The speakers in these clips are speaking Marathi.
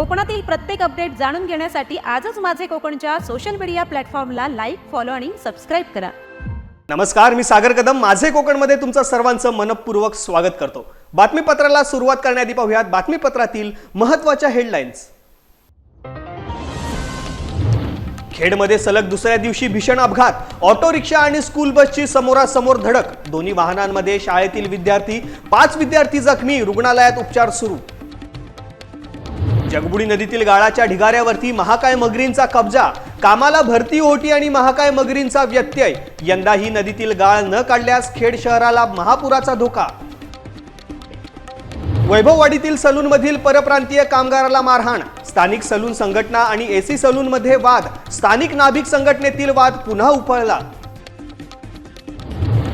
कोकणातील प्रत्येक अपडेट जाणून घेण्यासाठी आजच माझे कोकणच्या सोशल मीडिया प्लॅटफॉर्मला लाईक फॉलो आणि सबस्क्राईब करा. नमस्कार मी सागर कदम. माझे कोकणमध्ये तुमचं सर्वांचं मनपूर्वक स्वागत करतो. बातमीपत्राला सुरुवात करण्याआधी पाहूयात बातमीपत्रातील महत्त्वाच्या हेडलाईन्स खेडमध्ये सलग दुसऱ्या दिवशी भीषण अपघात. ऑटो रिक्षा आणि स्कूल बसची समोरासमोर धडक. दोन्ही वाहनांमध्ये शाळेतील विद्यार्थी पाच विद्यार्थी जखमी. रुग्णालयात उपचार सुरू. जगबुडी नदीतील गाळाच्या ढिगाऱ्यावरती महाकाय मगरींचा कब्जा कामाला भरती ओटी आणि महाकाय मगरींचा व्यत्यय. यंदा ही नदीतील गाळ न काढल्यास खेड शहराला महापुराचा धोका. वैभववाडीतील सलूनमधील परप्रांतीय कामगाराला मारहाण. स्थानिक सलून संघटना आणि एसी सलूनमध्ये वाद. स्थानिक नाभिक संघटनेतील वाद पुन्हा उफाळला.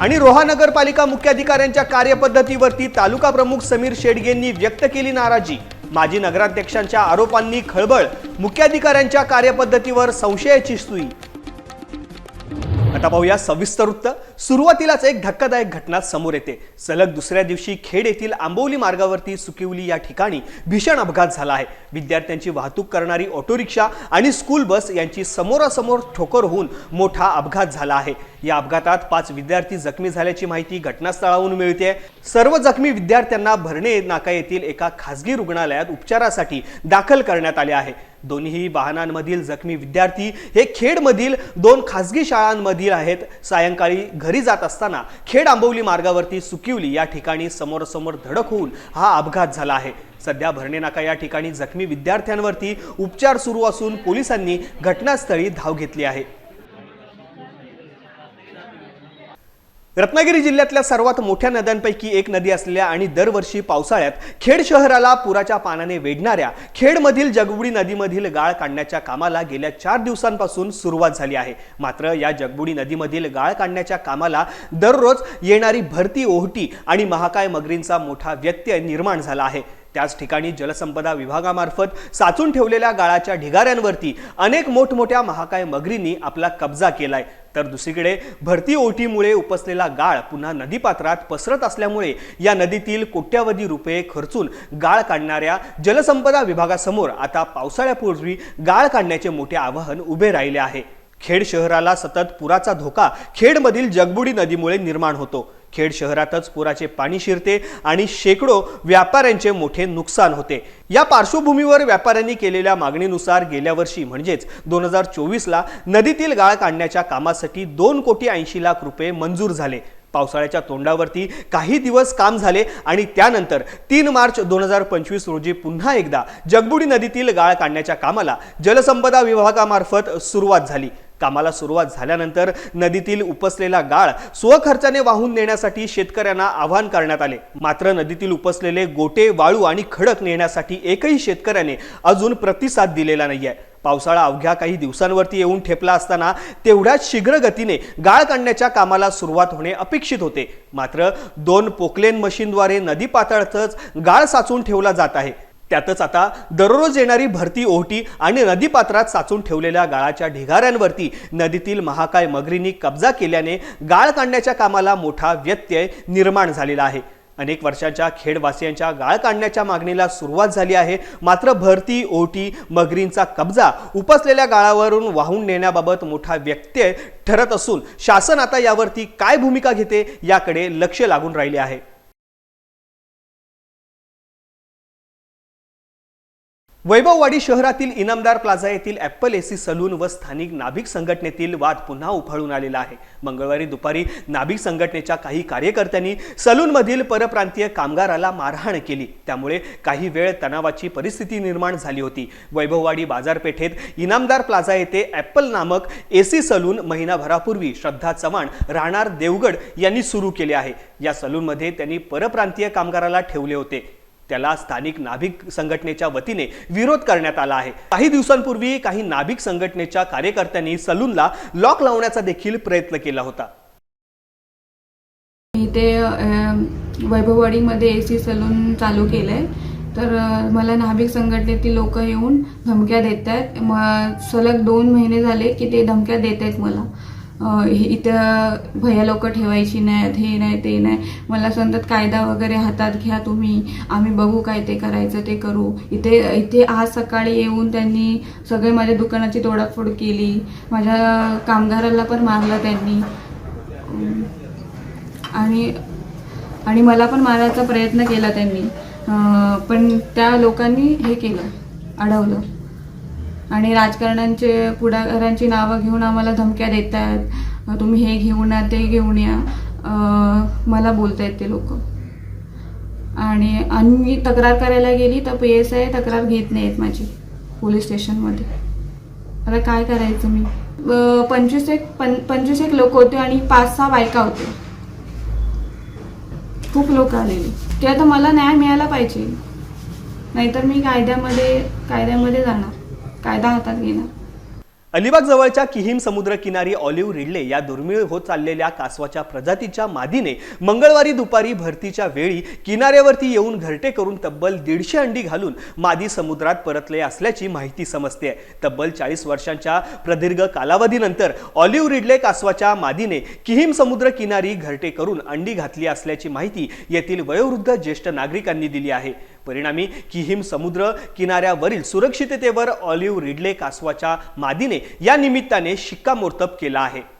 आणि रोहा नगरपालिका मुख्याधिकाऱ्यांच्या कार्यपद्धतीवरती तालुका प्रमुख समीर शेडगेंनी व्यक्त केली नाराजी. माजी नगराध्यक्षांच्या आरोपांनी खळबळ मुख्याधिकाऱ्यांच्या कार्यपद्धतीवर संशयाची सुई. आता पाहूया सविस्तर वृत्त. सुरुवातीलाच एक धक्कादायक घटना समोर येते. सलग दुसऱ्या दिवशी खेड येथील आंबोली मार्गावरती सुकिवली या ठिकाणी भीषण अपघात झाला आहे. विद्यार्थ्यांची वाहतूक करणारी ऑटो रिक्षा आणि स्कूल बस यांची समोरासमोर ठोकर होऊन मोठा अपघात झाला आहे. या अपघातात पाच विद्यार्थी जखमी झाल्याची माहिती घटनास्थळावरून मिळते. सर्व जखमी विद्यार्थ्यांना भरणे नाका येथील एका खासगी रुग्णालयात उपचारासाठी दाखल करण्यात आले आहे. दोन्ही वाहनांमधील जखमी विद्यार्थी हे खेडमधील दोन खासगी शाळांमधील आहेत. सायंकाळी घरी जात असताना खेड आंबवली मार्गावरती सुकिवली. या ठिकाणी समोरासमोर धडक होऊन हा अपघात झाला आहे. सध्या भरणे नाका या ठिकाणी जखमी विद्यार्थ्यांवरती उपचार सुरू असून पोलिसांनी घटनास्थळी धाव घेतली आहे. रत्नागिरी जिल्ह्यातल्या सर्वात मोठ्या नद्यांपैकी एक नदी असलेल्या आणि दरवर्षी पावसाळ्यात खेड शहराला पुराच्या पाण्याने वेढणाऱ्या खेडमधील जगबुडी नदीमधील गाळ काढण्याच्या कामाला गेल्या चार दिवसांपासून सुरुवात झाली आहे. मात्र या जगबुडी नदीमधील गाळ काढण्याच्या कामाला दररोज येणारी भरती ओहटी आणि महाकाय मगरींचा मोठा व्यत्यय निर्माण झाला आहे. त्याच ठिकाणी जलसंपदा विभागामार्फत साचून ठेवलेल्या गाळाच्या ढिगाऱ्यांवरती अनेक मोठमोठ्या महाकाय मगरींनी आपला कब्जा केलाय. तर दुसरीकडे भरती ओटीमुळे उपसलेला गाळ पुन्हा नदीपात्रात पसरत असल्यामुळे या नदीतील कोट्यावधी रुपये खर्चून गाळ काढणाऱ्या जलसंपदा विभागासमोर आता पावसाळ्यापूर्वी गाळ काढण्याचे मोठे आवाहन उभे राहिले आहे. खेड शहराला सतत पुराचा धोका खेडमधील जगबुडी नदीमुळे निर्माण होतो. खेड शहरातच पुराचे पाणी शिरते आणि शेकडो व्यापाऱ्यांचे मोठे नुकसान होते. या पार्श्वभूमीवर व्यापाऱ्यांनी केलेल्या मागणीनुसार गेल्या वर्षी म्हणजेच दोन हजार चोवीसला नदीतील गाळ काढण्याच्या कामासाठी दोन कोटी ऐंशी लाख रुपये मंजूर झाले. पावसाळ्याच्या तोंडावरती काही दिवस काम झाले आणि त्यानंतर तीन मार्च दोन हजार पंचवीस रोजी पुन्हा एकदा जगबुडी नदीतील गाळ काढण्याच्या कामाला जलसंपदा विभागामार्फत सुरुवात झाली. कामाला सुरुवात झाल्यानंतर नदीतील उपसलेला गाळ स्वखर्चाने वाहून नेण्यासाठी शेतकऱ्यांना आवाहन करण्यात आले. मात्र नदीतील उपसलेले गोटे वाळू आणि खडक नेण्यासाठी एकही शेतकऱ्याने अजून प्रतिसाद दिलेला नाहीये. पावसाळा अवघ्या काही दिवसांवरती येऊन ठेपला असताना तेवढ्याच शीघ्र गतीने गाळ काढण्याच्या कामाला सुरुवात होणे अपेक्षित होते. मात्र दोन पोकलेन मशीनद्वारे नदी पातळतच गाळ साचून ठेवला जात आहे. त्यातच आता दररोज येणारी भरती ओहटी आणि नदीपात्रात साचून ठेवलेल्या गाळाच्या ढिगाऱ्यांवरती नदीतील महाकाय मगरींनी कब्जा केल्याने गाळ काढण्याच्या कामाला मोठा व्यत्यय निर्माण झालेला आहे. अनेक वर्षांच्या खेडवासियांच्या गाळ काढण्याच्या मागणीला सुरुवात झाली आहे. मात्र भरती ओटी मगरींचा कब्जा उपसलेल्या गाळावरून वाहून नेण्याबाबत मोठा व्यत्यय ठरत असून शासन आता यावरती काय भूमिका घेते याकडे लक्ष लागून राहिले आहे. वैभववाडी शहरातील इनामदार प्लाझा येथील ॲपल एसी सलून व स्थानिक नाभिक संघटनेतील वाद पुन्हा उफाळून आलेला आहे. मंगळवारी दुपारी नाभिक संघटनेच्या काही कार्यकर्त्यांनी सलूनमधील परप्रांतीय कामगाराला मारहाण केली. त्यामुळे काही वेळ तणावाची परिस्थिती निर्माण झाली होती. वैभववाडी बाजारपेठेत इनामदार प्लाझा येथे ॲपल नामक एसी सलून महिनाभरापूर्वी श्रद्धा चव्हाण राहणार देवगड यांनी सुरू केले आहे. या सलूनमध्ये त्यांनी परप्रांतीय कामगाराला ठेवले होते. त्याला स्थानिक नाभिक संघटनेच्या वतीने विरोध करण्यात आला आहे. काही दिवसांपूर्वी काही नाभिक संघटनेच्या कार्यकर्त्यांनी सलूनला लॉक लावण्याचा देखील प्रयत्न केला होता. इथे वैभववाडीमध्ये ए सी सलून चालू केलं आहे तर मला नाभिक संघटनेतील लोक येऊन धमक्या देत आहेत सलग दोन महिने झाले की ते धमक्या देत आहेत मला. इथं भैया लोक ठेवायची नाहीत हे नाही ते नाही. मला सांगतात कायदा वगैरे हातात घ्या तुम्ही. आम्ही बघू काय ते करायचं ते करू. इथे इथे आज सकाळी येऊन त्यांनी सगळे माझ्या दुकानाची तोडाफोड केली. माझ्या कामगाराला पण मारलं त्यांनी. आणि आणि मला पण मारायचा प्रयत्न केला त्यांनी. पण त्या लोकांनी हे केलं अडवलं. आणि राजकारण्यांचे पुढाकारांची नावं घेऊन आम्हाला धमक्या देत आहेत तुम्ही हे घेऊन या ते घेऊन या. मला बोलतायत ते लोक. आणि आणि मी तक्रार करायला गेली तर पी एस आय तक्रार घेत नाहीत माझी पोलीस स्टेशनमध्ये. आता काय करायचं मी? पंचवीस एक पं पंचवीस एक लोक होते आणि पाच सहा बायका होते खूप लोक आलेली. ते आता मला न्याय मिळायला पाहिजे. नाहीतर मी कायद्यामध्ये कायद्यामध्ये जाणार. कायदा हातात घेणार अलिबाग जवळच्या किहीम समुद्र किनारी ऑलिव्ह रिडले या दुर्मिळ होत चाललेल्या कासवाच्या प्रजातीच्या मादीने मंगळवारी दुपारी भरतीच्या वेळी किनाऱ्यावरती येऊन घरटे करून तब्बल दीडशे अंडी घालून मादी समुद्रात परतले असल्याची माहिती समजते तब्बल चाळीस वर्षांच्या प्रदीर्घ कालावधीनंतर ऑलिव्ह रिडले कासवाच्या मादीने किहीम समुद्र किनारी घरटे करून अंडी घातली असल्याची माहिती येथील वयोवृद्ध ज्येष्ठ नागरिकांनी दिली आहे. परिणामी किहिम समुद्र किनाऱ्यावरील सुरक्षिततेवर ऑलिव्ह रिडले कासवाच्या मादीने या निमित्ताने शिक्कामोर्तब केला आहे.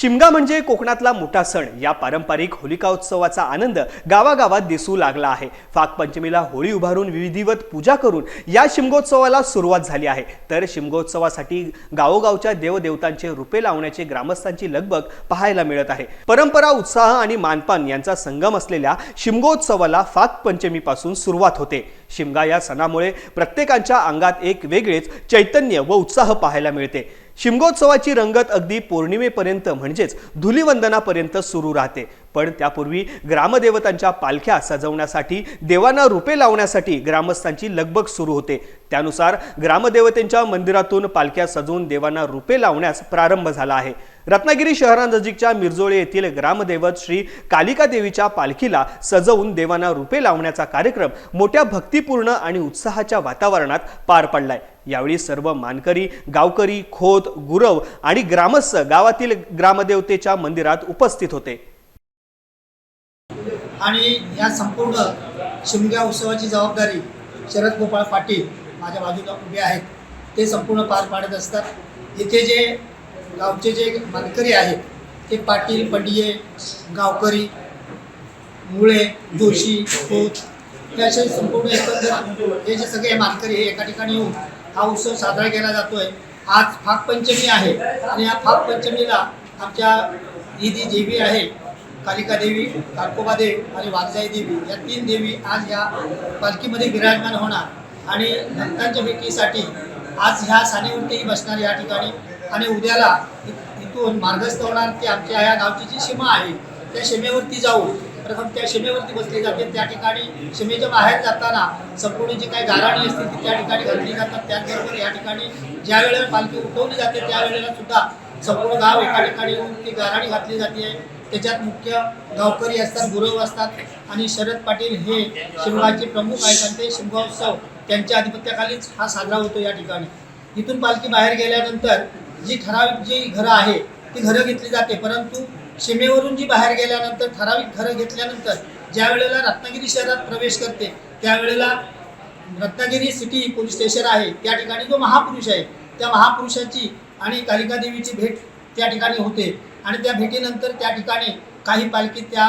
शिमगा म्हणजे कोकणातला मोठा सण. या पारंपरिक होलिका उत्सवाचा आनंद गावागावात दिसू लागला आहे. फागपंचमीला होळी उभारून विधिवत पूजा करून या शिमगोत्सवाला सुरुवात झाली आहे. तर शिमगोत्सवासाठी गावोगावच्या देवदेवतांचे रुपे लावण्याची ग्रामस्थांची लगबग पाहायला मिळत आहे. परंपरा उत्साह आणि मानपान यांचा संगम असलेल्या शिमगोत्सवाला फागपंचमीपासून सुरुवात होते. शिमगा या सणामुळे प्रत्येकाच्या अंगात एक वेगळेच चैतन्य व उत्साह पाहायला मिळते. शिमगोत्सवाची रंगत अगदी पौर्णिमेपर्यंत म्हणजेच धुलिवंदनापर्यंत सुरू राहते. पण त्यापूर्वी ग्रामदेवतांच्या पालख्या सजवण्यासाठी देवांना रुपे लावण्यासाठी ग्रामस्थांची लगबग सुरू होते. त्यानुसार ग्रामदेवतेंच्या मंदिरातून पालख्या सजवून देवांना रुपे लावण्यास प्रारंभ झाला आहे. रत्नागिरी शहरानजीकच्या मिरजोळे येथील ग्रामदैवत श्री कालिका देवीच्या पालखीला सजवून देवांना रुपे लावण्याचा कार्यक्रम मोठ्या भक्तिपूर्ण आणि उत्साहाच्या वातावरणात पार पडलाय. यावेळी सर्व मानकरी गावकरी खोत गुरव आणि ग्रामस्थ गावातील ग्रामदेवतेच्या मंदिरात उपस्थित होते. आणि या संपूर्ण शिमग्या उत्सवाची जबाबदारी शरद गोपाळ पाटील माझ्या बाजूला उभे आहेत. ते संपूर्ण पार पाडत असतात. इथे जे गावचे जे मानकरी आहेत ते पाटील पंडिये गावकरी मुळे जोशी खोत हे असे संपूर्ण एकंदर हे जे सगळे मानकरी हे एका ठिकाणी येऊन हा उत्सव साजरा केला जातोय. आज फागपंचमी आहे आणि या फागपंचमीला आमच्या ही जी देवी आहे कालिका देवी काळकोबा देव आणि वागजाई देवी. या तीन देवी आज या पालखीमध्ये विराजमान होणार. आणि भक्तांच्या भेटीसाठी आज ह्या सानेवरती बसणार या ठिकाणी. आणि उद्याला इथून मार्गस्थ होणार ती आमच्या ह्या गावची जी सीमा आहे त्या सीमेवरती जाऊन प्रथम त्या शिमेवरती बसली जाते. त्या ठिकाणी शिमेच्या बाहेर जाताना संपूर्ण जी काही गाराणी असतील ती त्या ठिकाणी घातली जातात. त्याचबरोबर या ठिकाणी ज्या वेळेला पालखी उठवली जाते त्यावेळेला सुद्धा संपूर्ण गाव एका ठिकाणी येऊन ती गाराणी घातली जाते. त्याच्यात मुख्य गावकरी असतात गुरव असतात आणि शरद पाटील हे शिमगाचे प्रमुख आहेत आणि ते शिमगोत्सव त्यांच्या आधिपत्याखालीच हा साजरा होतो या ठिकाणी. इथून पालखी बाहेर गेल्यानंतर जी ठराविक जी घरं आहे ती घरं घेतली जाते. परंतु सीमेवरून जी बाहेर गेल्यानंतर ठराविक घरं घेतल्यानंतर ज्या वेळेला रत्नागिरी शहरात प्रवेश करते त्यावेळेला रत्नागिरी सिटी पोलीस स्टेशन आहे. त्या ठिकाणी जो महापुरुष आहे. त्या महापुरुषाची आणि कालिका देवीची भेट त्या ठिकाणी होते. आणि त्या भेटीनंतर त्या ठिकाणी काही पालखी त्या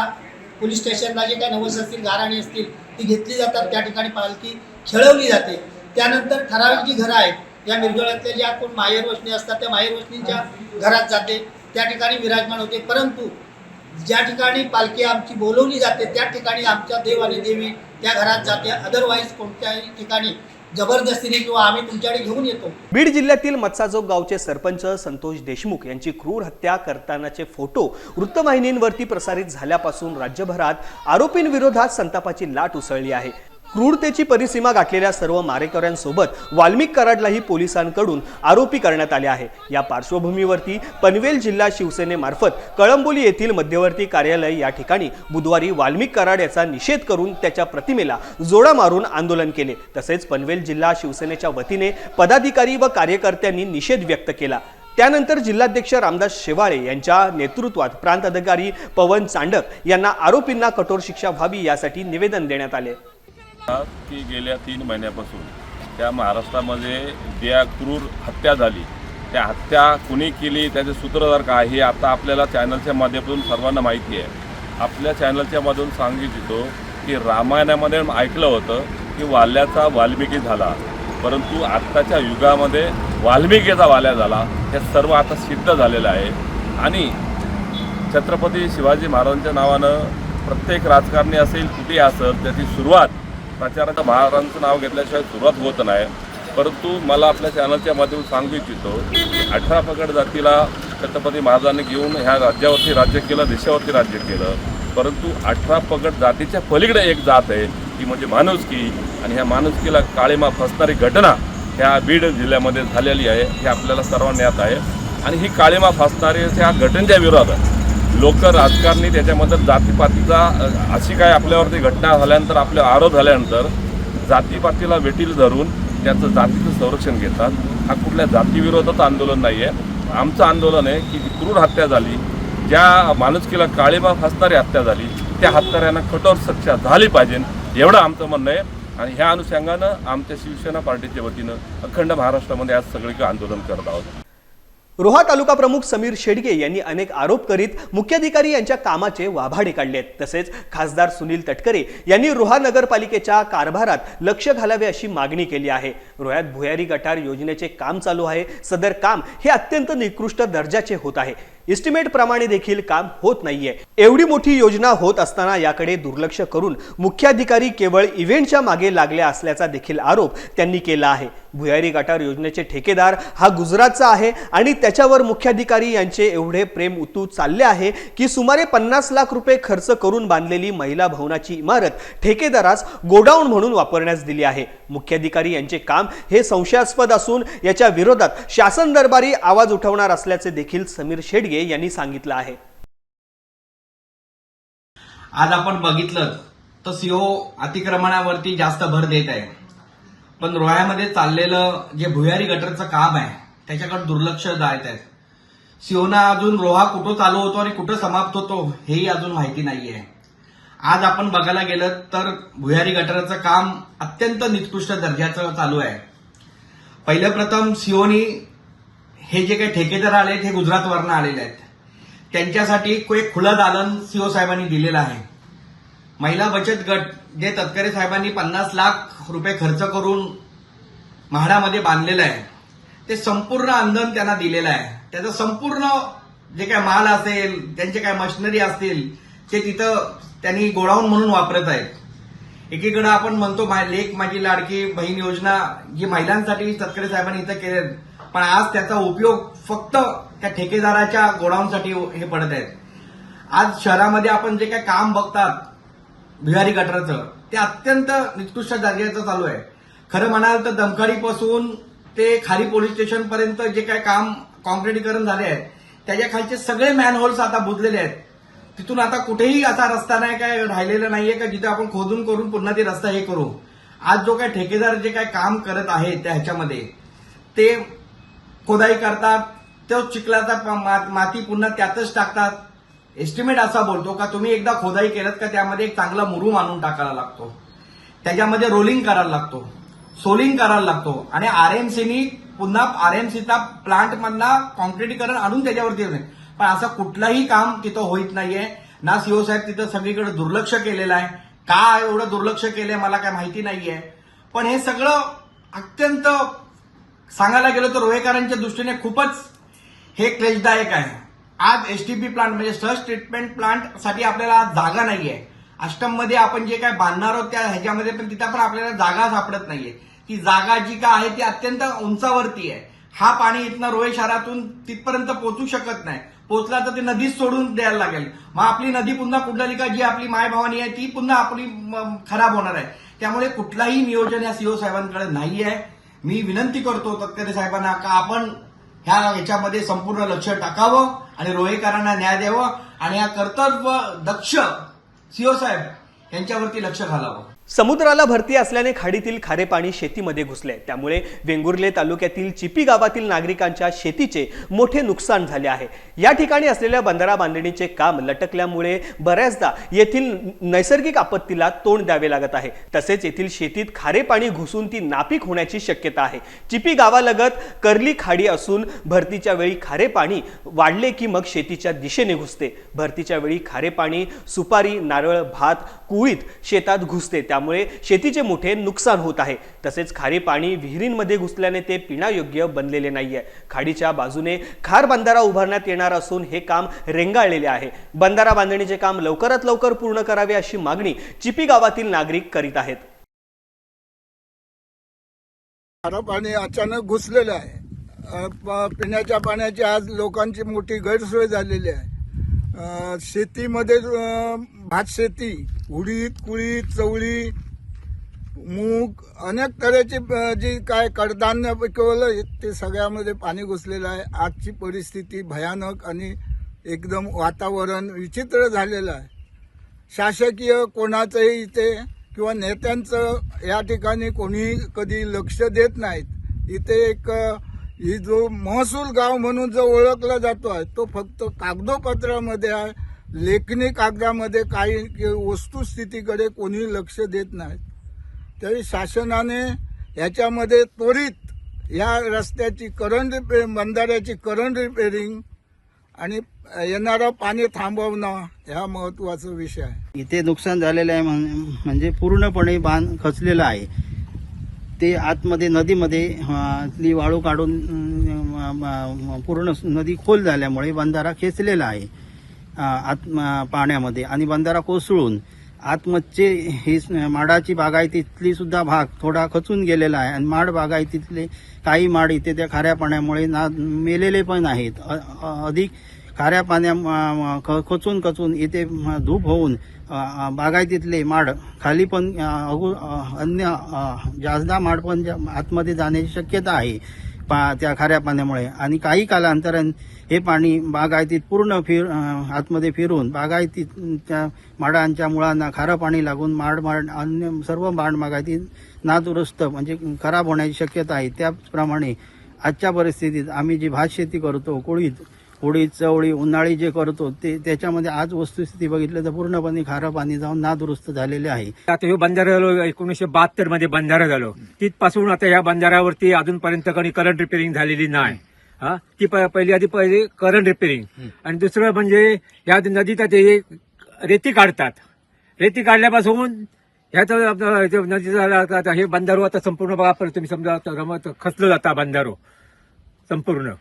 पोलीस स्टेशनला जे काही नवस असतील गाराणी असतील ती घेतली जातात. त्या ठिकाणी पालखी खेळवली जाते. त्यानंतर ठराविक जी घरं आहेत या मिरजोळ्यातल्या ज्या कोण माहेर वसणी असतात त्या माहेर वसणींच्या घरात जाते. त्या ठिकाणी विराजमान होते. परंतु ज्या ठिकाणी पालखी आमची बोलवली जाते त्या ठिकाणी आमच्या देव आणि देवी त्या घरात जाते. अदरवाईज कोणत्याही ठिकाणी जबरदस्तीने किंवा आम्ही तुमच्याकडे घेऊन येतो. बीड जिल्ह्यातील मत्साजोग गावचे सरपंच संतोष देशमुख यांची क्रूर हत्या करतानाचे फोटो वृत्तवाहिनींवरती प्रसारित झाल्यापासून राज्यभरात आरोपींविरोधात संतापाची लाट उसळली आहे. क्रूरतेची परिसीमा गाठलेल्या सर्व मारेकऱ्यांसोबत वाल्मिक कराडलाही पोलिसांकडून आरोपी करण्यात आले आहे. या पार्श्वभूमीवरती पनवेल जिल्हा शिवसेनेमार्फत कळंबोली येथील मध्यवर्ती कार्यालय या ठिकाणी बुधवारी वाल्मिक कराड याचा निषेध करून त्याच्या प्रतिमेला जोडा मारून आंदोलन केले. तसेच पनवेल जिल्हा शिवसेनेच्या वतीने पदाधिकारी व कार्यकर्त्यांनी निषेध व्यक्त केला. त्यानंतर जिल्हाध्यक्ष रामदास शेवाळे यांच्या नेतृत्वात प्रांत अधिकारी पवन चांडक यांना आरोपींना कठोर शिक्षा व्हावी यासाठी निवेदन देण्यात आले. की गेल्या तीन महिन्यापासून त्या महाराष्ट्रामध्ये ज्या क्रूर हत्या झाली. त्या हत्या कुणी केली त्याचे सूत्रधार काय हे आता आपल्याला चॅनलच्या माध्यमातून सर्वांना माहिती आहे. आपल्या चॅनलच्या मधून सांगू इच्छितो की रामायणामध्ये ऐकलं होतं की वाल्याचा वाल्मिकी झाला. परंतु आत्ताच्या युगामध्ये वाल्मिकीचा वाल्या झाला हे सर्व आता सिद्ध झालेलं आहे. आणि छत्रपती शिवाजी महाराजांच्या नावानं प्रत्येक राजकारणी असेल कुठेही असेल त्याची सुरुवात प्रचाराच्या महाराजांचं नाव घेतल्याशिवाय सुरुवात होत नाही. परंतु मला आपल्या चॅनलच्या माध्यमातून सांगू इच्छितो अठरा पगड जातीला छत्रपती महाराजांनी घेऊन ह्या राज्यावरती राज्य केलं देशावरती राज्य केलं. परंतु अठरा पगड जातीच्या पलीकडे एक जात आहे ती म्हणजे माणुसकी. आणि ह्या माणुसकीला काळीमा फसणारी घटना ह्या बीड जिल्ह्यामध्ये झालेली आहे हे आपल्याला सर्वांना ज्ञात आहे. आणि ही काळीमा फासणारी ह्या घटनेच्या विरोधात लोक राजकारणी त्याच्यामध्ये जातीपातीचा अशी काय आपल्यावरती घटना झाल्यानंतर आपले आरोप झाल्यानंतर जातीपातीला वेटील धरून त्याचं जातीचं संरक्षण घेतात. हा कुठल्या जातीविरोधाचं आंदोलन नाही आहे आमचं आंदोलन आहे की क्रूर हत्या झाली ज्या माणुसकीला काळीमा फासणारी हत्या झाली त्या हत्याऱ्यांना कठोर शिक्षा झाली पाहिजे एवढं आमचं म्हणणं आहे. आणि ह्या अनुषंगानं आमच्या शिवसेना पार्टीच्या वतीनं अखंड महाराष्ट्रामध्ये आज सगळीकडे आंदोलन करत आहोत. रोहा तालुका प्रमुख समीर शेडगे यांनी अनेक आरोप करीत मुख्याधिकारी यांच्या कामाचे वाभाडे काढले तसेच खासदार सुनील तटकरे यांनी रोहा नगरपालिकेच्या कारभारात लक्ष घालावे अशी मागणी केली आहे. रोह्यात भुयारी गटार योजनेचे काम चालू आहे. सदर काम हे अत्यंत निकृष्ट दर्जाचे होत आहे. इस्टिमेट प्रमाणे देखील काम होत नाहीये. एवढी मोठी योजना होत असताना याकडे दुर्लक्ष करून मुख्याधिकारी केवळ इव्हेंटच्या मागे लागले असल्याचा देखील आरोप त्यांनी केला आहे. भुयारी गटार योजनेचे ठेकेदार हा गुजरातचा आहे आणि त्याच्यावर मुख्याधिकारी यांचे एवढे प्रेम उतू चालले आहे की सुमारे पन्नास लाख रुपये खर्च करून बांधलेली महिला भवनाची इमारत ठेकेदारास गोडाऊन म्हणून वापरण्यास दिली आहे. मुख्याधिकारी यांचे काम हे संशयास्पद असून याच्या विरोधात शासन दरबारी आवाज उठवणार असल्याचे देखील समीर शेडगे यांनी सांगितलं आहे. आज आपण बघितलं तर सीओ अतिक्रमणावरती जास्त भर देत आहे. पण रोह्यामध्ये चाललेलं जे भुयारी गटरचं काम आहे त्याच्याकडे दुर्लक्ष जायत आहे. सीओना अजून रोहा कुठं चालू होतो आणि कुठं समाप्त होतो हेही अजून माहिती नाहीये. आज आपण बघायला गेलं तर भुयारी गटाराचं काम अत्यंत निकृष्ट दर्जाचं चालू आहे. पहिलं प्रथम सिओनी हे जे काही ठेकेदार आले हे गुजरातवरनं आलेले आहेत. त्यांच्यासाठी एक खुलं दालन सीओ साहेबांनी दिलेलं आहे. महिला बचत गट जे तत्करे साहेबांनी पन्नास लाख रुपये खर्च करून म्हाडामध्ये बांधलेलं आहे ते संपूर्ण अंधन त्यांना दिलेलं आहे. त्याचं संपूर्ण जे काय माल असेल त्यांचे काय मशिनरी असतील ते तिथं त्यांनी गोडाऊन म्हणून वापरत आहेत. एकीकडे आपण म्हणतो लेख माझी लाडकी बहीण योजना जी महिलांसाठी तत्करे साहेबांनी इथं केले पण आज त्याचा उपयोग फक्त त्या ठेकेदाराच्या गोडाऊनसाठी हो-, हे पडत आहेत. आज शहरामध्ये आपण जे काही काम बघतात भिवारी गटराचं ते अत्यंत निकृष्ट दर्जाचं चालू आहे. खरं म्हणाल तर दमखाडीपासून ते खारी पोलीस स्टेशनपर्यंत जे काय काम कॉन्क्रिटीकरण झाले आहे त्याच्या खालचे सगळे मॅनहोल्स आता बुजलेले आहेत. तिथून आता कुठेही असा रस्ता नाही काय राहिलेला नाहीये का? जिथे आपण खोदून करून पुन्हा ते रस्ता हे करू. आज जो काय ठेकेदार जे काय काम करत आहे त्या ह्याच्यामध्ये ते खोदाई करतात तो चिखलाचा मा- माती पुन्हा त्यातच टाकतात. एस्टिमेट असा बोलतो का तुम्ही एकदा खोदाई केलं का त्यामध्ये एक चांगला मुरूम आणून टाकायला लागतो. त्याच्यामध्ये रोलिंग करायला लागतो. सोलिंग करायला लागतो. आणि आरएमसीनी पुन्हा आरएमसीचा प्लांट मधला कॉन्क्रिटीकरण आणून त्याच्यावरती पण असं कुठलंही काम तिथं होत नाहीये. ना सीओ साहेब तिथं सगळीकडे दुर्लक्ष केलेलं आहे. का एवढं दुर्लक्ष केलंय मला काय माहिती नाहीये. पण हे सगळं अत्यंत सांगायला गेलो तर रोहेकरांच्या दृष्टीने खूपच हे क्लेशदायक आहे. आज एसटीपी प्लांट म्हणजे सर्च ट्रीटमेंट प्लांटसाठी आपल्याला आज जागा नाहीये. आष्टममध्ये आपण जे काय बांधणार आहोत त्या ह्याच्यामध्ये पण तिथं पण आपल्याला जागा सापडत नाहीये. ती जागा जी काय आहे ती अत्यंत उंचावरती आहे. हा पाणी इथनं रोहे शहरातून तिथपर्यंत पोहोचू शकत नाही. पोहोचला तर ते नदीच सोडून द्यायला लागेल. मग आपली नदी पुन्हा कुंडलिका जी आपली मायभवानी आहे ती पुन्हा आपली खराब होणार आहे. त्यामुळे कुठलाही नियोजन या सीओ साहेबांकडे नाही आहे मी विनंती करतो तत्कारे साहेबांना का आपण ह्या याच्यामध्ये संपूर्ण लक्ष टाकावं आणि रोहेकरांना न्याय द्यावं आणि या कर्तव्य दक्ष सीओ साहेब यांच्यावरती लक्ष घालावं. समुद्राला भरती असल्याने खाडीतील खारे पाणी शेतीमध्ये घुसले. त्यामुळे वेंगुर्ले तालुक्यातील चिपी गावातील नागरिकांच्या शेतीचे मोठे नुकसान झाले आहे. या ठिकाणी असलेल्या बंधारा बांधणीचे काम लटकल्यामुळे बऱ्याचदा येथील नैसर्गिक आपत्तीला तोंड द्यावे लागत आहे. तसेच येथील शेतीत खारे पाणी घुसून ती नापीक होण्याची शक्यता आहे. चिपी गावालगत कर्ली खाडी असून भरतीच्या वेळी खारे पाणी वाढले की मग शेतीच्या दिशेने घुसते. भरतीच्या वेळी खारे पाणी सुपारी नारळ भात कुळीत शेतात घुसते. त्या त्यामुळे शेतीचे मोठे नुकसान होत आहे. तसेच खारे पाणी विहिरींमध्ये घुसल्याने ते पिण्यायोग्य बनलेले नाहीये. खाडीच्या बाजूने खार बंधारा उभारण्यात येणार असून हे काम रेंगाळलेले आहे. बंधारा बांधणीचे काम लवकरात लवकर पूर्ण करावे अशी मागणी चिपी गावातील नागरिक करीत आहेत. खारा पाणी अचानक घुसलेलं आहे. पिण्याच्या पाण्याची आज लोकांची मोठी गैरसोय झालेली आहे. शेतीमध्ये भात शेती उडीद कुळीद चवळी मूग अनेक तऱ्हेची जी काय कडधान्य पिकवलं ते सगळ्यामध्ये पाणी घुसलेलं आहे. आजची परिस्थिती भयानक आणि एकदम वातावरण विचित्र झालेलं आहे. शासकीय कोणाचंही इथे किंवा नेत्यांचं या ठिकाणी कोणी कधी लक्ष देत नाहीत. इथे एक ही जो महसूल गाव म्हणून जो ओळखला जातो आहे तो फक्त कागदोपत्रामध्ये आहे. लेखणी कागदामध्ये काही वस्तुस्थितीकडे कोणी लक्ष देत नाहीत तरी शासनाने याच्यामध्ये त्वरित या रस्त्याची करंट रिपे बंधाऱ्याची करंट रिपेरिंग आणि येणारं पाणी थांबवणं हा महत्त्वाचा विषय आहे. इथे नुकसान झालेलं आहे म्हणजे पूर्णपणे बांध खचलेलं आहे. ते आतमध्ये नदीमध्ये ती वाळू काढून पूर्ण नदी खोल झाल्यामुळे बंधारा खेचलेला आहे आत पाण्यामध्ये आणि बंधारा कोसळून आतमधचे ही माडाची बागायतीतली सुद्धा भाग थोडा खचून गेलेला आहे आणि माड बागायतीतले काही माड इथे त्या खाऱ्या पाण्यामुळे ना मेलेले पण आहेत. अधिक खाऱ्या पाण्या ख- खचून खचून इथे धूप होऊन बागायतीतले माड खाली पण अगो- अन्य जास्दा माड पण ज्या- आतमध्ये जाण्याची शक्यता आहे पा त्या खाऱ्या पाण्यामुळे. आणि काही कालांतराने हे पाणी बागायतीत पूर्ण फिर आतमध्ये फिरून बागायतीच्या माडांच्या मुळांना खारं पाणी लागून माड माड अन्य सर्व माड बागायतीत नादुरुस्त म्हणजे खराब होण्याची शक्यता आहे. त्याचप्रमाणे आजच्या परिस्थितीत आम्ही जी भात शेती करतो कोळीत होळी चवळी उन्हाळी जे करतो ते त्याच्यामध्ये आज वस्तुस्थिती बघितलं तर पूर्णपणे खारं पाणी जाऊन नादुरुस्त झालेले आहे. आता हे बंधारा झालो एकोणीसशे बहात्तरमध्ये बंधारा झालो. तिथपासून आता या बंधाऱ्यावरती अजूनपर्यंत कोणी करंट रिपेरिंग झालेली नाही. हा? ती पहिली आधी पहिली करंट रिपेरिंग आणि दुसरं म्हणजे या नदीत ते रेती काढतात. रेती काढल्यापासून ह्याचं नदीचा आता हे बंधारो आता संपूर्ण बघा तुम्ही समजा रमत खचलं जाता बंधारो. संपूर्ण.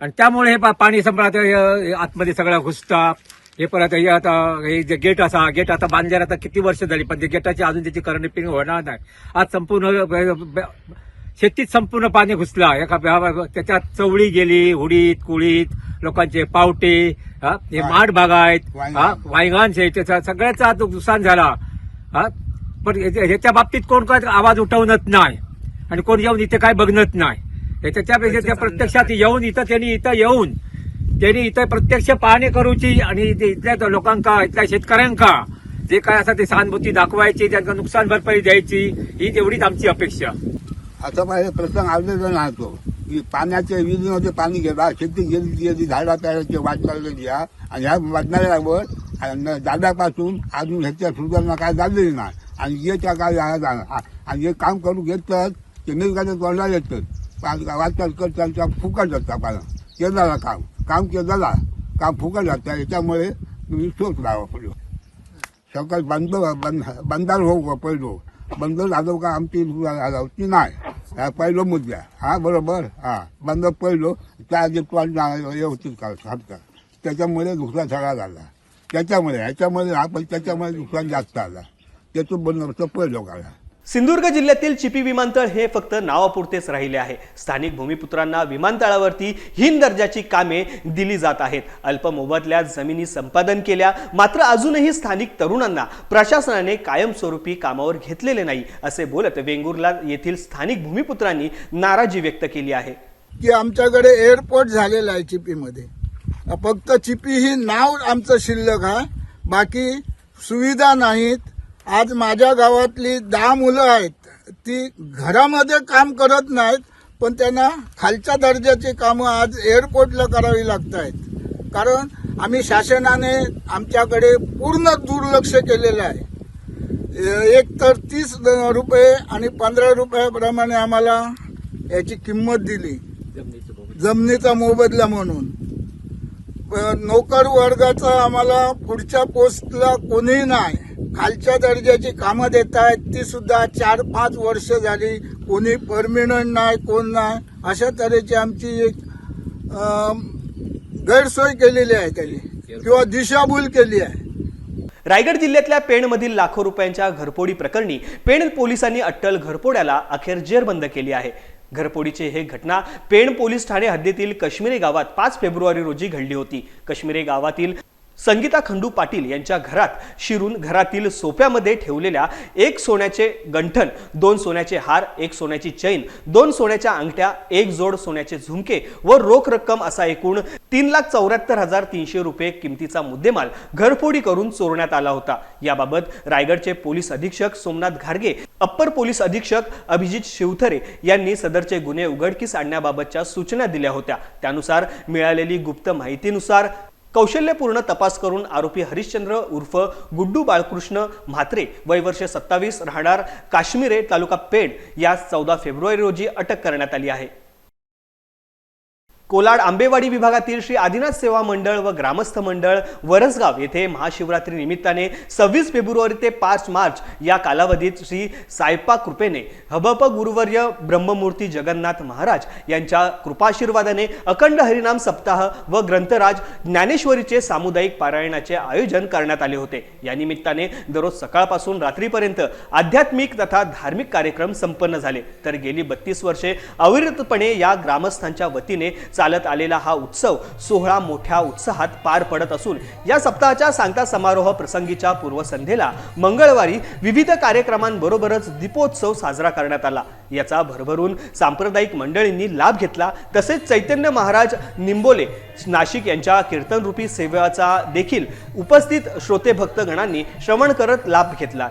आणि त्यामुळे हे पा- पाणी हे आतमध्ये सगळं घुसता. हे परत हे आता हे जे गेट असा गेट आता बांधल्यावर आता किती वर्ष झाली पण ते गेटाची अजून त्याची रिपेरिंग होणार नाही. आज संपूर्ण शेतीत संपूर्ण पाणी घुसला. एका त्याच्यात चवळी गेली हुडीत कुळीत लोकांचे पावटे हा, हे माठ बागायत हा वायगान त्याचा सगळ्याचा आता नुकसान झाला. हा पण ह्याच्या ह्याच्या बाबतीत कोण काय आवाज उठवणत नाही. आणि कोण येऊन इथे काय बघणत नाही. हे त्याच्यापेक्षा त्या प्रत्यक्षात येऊन इथं त्यांनी इथं येऊन त्यांनी इथं प्रत्यक्ष पाहणी करूची आणि ते इथल्या लोकांका इथल्या शेतकऱ्यांका जे काय असं ते सहानुभूती दाखवायची त्यांना नुकसान भरपाई द्यायची ही तेवढीच आमची अपेक्षा. आता माझे प्रसंग आलेला राहतो की पाण्याच्या विहिरीमध्ये पाणी गेला शेती गेली गेली झाडा तयाराची वाट चाललेली आहे आणि ह्या वाटणाऱ्यावर आणि दादापासून अजून ह्याच्या सुधारणा काय झालेली नाही. आणि येच्या काय आणि हे काम करून घेतात ते निर्गाच्या तोंडा येतात. वाटचाल करतात त्या फुकट जातात पाला केंद्राला काम. काम केंद्राला. काम फुकट जातं. याच्यामुळे तुम्ही सोच लावा पडलो सकाळ बंद बंद बंदार होऊ का पहिलो बंद झालो का आमची होती नाही. हा पहिलो मुद्दा. हा बरोबर? हा. बंद पहिलो त्या जे हे होतील का? सारखं त्याच्यामुळे दुसरा सगळा झाला. त्याच्यामुळे ह्याच्यामध्ये हा पण त्याच्यामुळे नुकसान जास्त आला. त्याचं बंदोबस्त पहिलो काढला सिंधुदुर्ग जिल्ह्यातील चिपी विमानतळ हे फक्त नावापुरतेच राहिले आहे. स्थानिक भूमिपुत्रांना विमानतळावरती हीन दर्जाची कामे दिली जात आहेत. अल्प मोबदल्यात जमिनी संपादन केल्या मात्र अजूनही स्थानिक तरुणांना प्रशासनाने कायमस्वरूपी कामावर घेतलेले नाही असे बोलत वेंगुर्ला येथील स्थानिक भूमिपुत्रांनी नाराजी व्यक्त केली आहे. की आमच्याकडे एअरपोर्ट झालेला आहे चिपीमध्ये. फक्त चिपी ही नाव आमचं शिल्लक आहे बाकी सुविधा नाहीत. आज माझ्या गावातली दहा मुलं आहेत. ती घरामध्ये काम करत नाहीत पण त्यांना खालच्या दर्जाची कामं आज एअरपोर्टला करावी लागत आहेत. कारण आम्ही शासनाने आमच्याकडे पूर्ण दुर्लक्ष केलेलं आहे. एक तर तीस रुपये आणि पंधरा रुपयाप्रमाणे आम्हाला याची किंमत दिली. जमिनीचा मोबदला म्हणून. नोकर वर्गाचा आम्हाला पुढच्या पोस्टला कोणीही नाही. खालच्या दर्जाची कामं देत आहेत ती सुद्धा चार पाच वर्ष झाली. कोणी परमिनंट नाही कोण नाही. अशा तऱ्हेची आमची एक गैरसोय केलेली आहे त्यांनी. किंवा दिशाभूल केली आहे. रायगड जिल्ह्यातल्या पेणमधील लाखो रुपयांच्या घरपोडी प्रकरणी पेण पोलिसांनी अट्टल घरपोड्याला अखेर जेरबंद केली आहे. घरपोडीचे हे घटना पेण पोलीस ठाणे हद्दीतील काश्मीरी गावात पाच फेब्रुवारी रोजी घडली होती. काश्मीरी गावातील संगीता खंडू पाटील यांच्या घरात शिरून घरातील सोप्यामध्ये ठेवलेल्या एक सोन्याचे गंठन दोन सोन्याचे हार एक सोन्याची चैन दोन सोन्याच्या अंगठ्या एक जोड सोन्याचे झुमके व रोख रक्कम असा एकूण तीन लाख चौऱ्याहत्तर हजार तीनशे रुपये किमतीचा मुद्देमाल घरफोडी करून चोरण्यात आला होता. याबाबत रायगडचे पोलीस अधीक्षक सोमनाथ घारगे अप्पर पोलीस अधीक्षक अभिजित शिवथरे यांनी सदरचे गुन्हे उघडकीस आणण्याबाबतच्या सूचना दिल्या होत्या. त्यानुसार मिळालेली गुप्त माहितीनुसार कौशल्यपूर्ण तपास करून आरोपी हरिश्चंद्र उर्फ गुड्डू बाळकृष्ण म्हात्रे वय वर्ष सत्तावीस राहणार काश्मीरे तालुका पेड यास चौदा फेब्रुवारी रोजी अटक करण्यात आली आहे. कोलाड आंबेवाडी विभागातील श्री आदिनाथ सेवा मंडळ व ग्रामस्थ मंडळ वरसगाव येथे महाशिवरात्री निमित्ताने सव्वीस फेब्रुवारी ते पाच मार्च या कालावधीत श्री सायपा कृपेने हबप गुरुवर्य ब्रह्ममूर्ती जगन्नाथ महाराज यांच्या कृपाशीर्वादाने अखंड हरिनाम सप्ताह व ग्रंथराज ज्ञानेश्वरीचे सामुदायिक पारायणाचे आयोजन करण्यात आले होते. या निमित्ताने दररोज सकाळपासून रात्रीपर्यंत आध्यात्मिक तथा धार्मिक कार्यक्रम संपन्न झाले. तर गेली बत्तीस वर्षे अविरतपणे या ग्रामस्थांच्या वतीने चा चालत आलेला हा उत्सव सोहळा मोठ्या उत्साहात पार पडत असून या सप्ताहाच्या सांगता समारोह प्रसंगीच्या पूर्वसंध्येला मंगळवारी विविध कार्यक्रमांबरोबरच दीपोत्सव साजरा करण्यात आला. याचा भरभरून सांप्रदायिक मंडळींनी लाभ घेतला. तसेच चैतन्य महाराज निंबोले नाशिक यांच्या कीर्तनरूपी सेवेचा देखील उपस्थित श्रोते भक्तगणांनी श्रवण करत लाभ घेतला.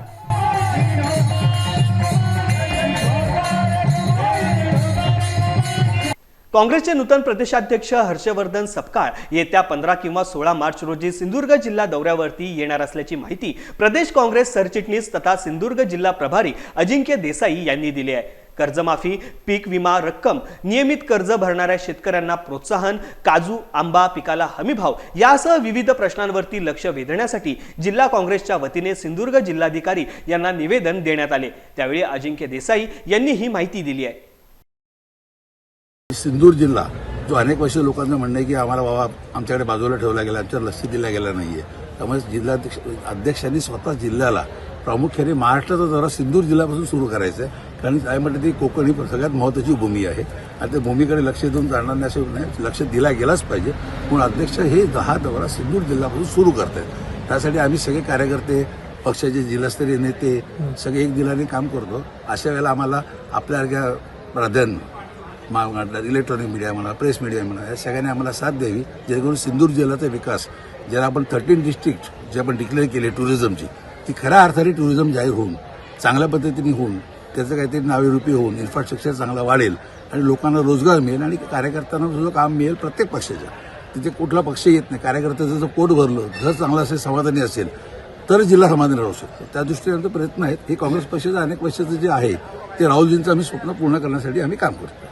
काँग्रेसचे नूतन प्रदेशाध्यक्ष हर्षवर्धन सपकाळ येत्या पंधरा किंवा सोळा मार्च रोजी सिंधुदुर्ग जिल्हा दौऱ्यावरती येणार असल्याची माहिती प्रदेश काँग्रेस सरचिटणीस तथा सिंधुदुर्ग जिल्हा प्रभारी अजिंक्य देसाई यांनी दिली आहे. कर्जमाफी पीक विमा रक्कम नियमित कर्ज भरणाऱ्या शेतकऱ्यांना प्रोत्साहन काजू आंबा पिकाला हमीभाव यासह विविध प्रश्नांवरती लक्ष वेधण्यासाठी जिल्हा काँग्रेसच्या वतीने सिंधुदुर्ग जिल्हाधिकारी यांना निवेदन देण्यात आले. त्यावेळी अजिंक्य देसाई यांनी ही माहिती दिली आहे. सिंदूर जिल्हा जो अनेक वर्ष लोकांचं म्हणणं आहे की आम्हाला बाबा आमच्याकडे बाजूला ठेवला गेला आमच्यावर लक्ष दिला गेला नाहीये. त्यामुळे जिल्हाध्यक्ष अध्यक्षांनी स्वतः जिल्ह्याला प्रामुख्याने महाराष्ट्राचा दौरा सिंदूर जिल्ह्यापासून सुरू करायचा आहे कारण काय म्हणते ती कोकण ही सगळ्यात महत्त्वाची भूमी आहे. आणि त्या भूमीकडे लक्ष देऊन जाणार नाही असं नाही लक्ष दिला गेलाच पाहिजे. म्हणून अध्यक्ष हे दहा दौरा सिंदूर जिल्ह्यापासून सुरू करत आहेत त्यासाठी आम्ही सगळे कार्यकर्ते पक्षाचे जिल्हास्तरीय नेते सगळे एक दिलाने काम करतो. अशा वेळेला आम्हाला आपल्यासारख्या प्राधान्य इलेक्ट्रॉनिक मीडिया म्हणा प्रेस मीडिया म्हणा या सगळ्यांनी आम्हाला साथ द्यावी जेणेकरून सिंधूर जिल्ह्याचा विकास ज्याला आपण थर्टीन डिस्ट्रिक्ट जे आपण डिक्लेअर केले टुरिझमची ती खऱ्या अर्थाने टुरिझम जाहीर होऊन चांगल्या पद्धतीने होऊन त्याचं काहीतरी नावेरूपी होऊन इन्फ्रास्ट्रक्चर चांगला वाढेल आणि लोकांना रोजगार मिळेल आणि कार्यकर्त्यांना सुद्धा काम मिळेल प्रत्येक पक्षाच्या तिथे कुठला पक्ष येत नाही. कार्यकर्त्याचं जर पोट भरलं घर चांगलं असेल समाधानी असेल तर जिल्हा समाधानी राहू शकतो. त्या दृष्टीने आमचे प्रयत्न आहेत हे काँग्रेस पक्षाचं अनेक पक्षाचं जे आहे ते राहुलजींचं आम्ही स्वप्न पूर्ण करण्यासाठी आम्ही काम करतो.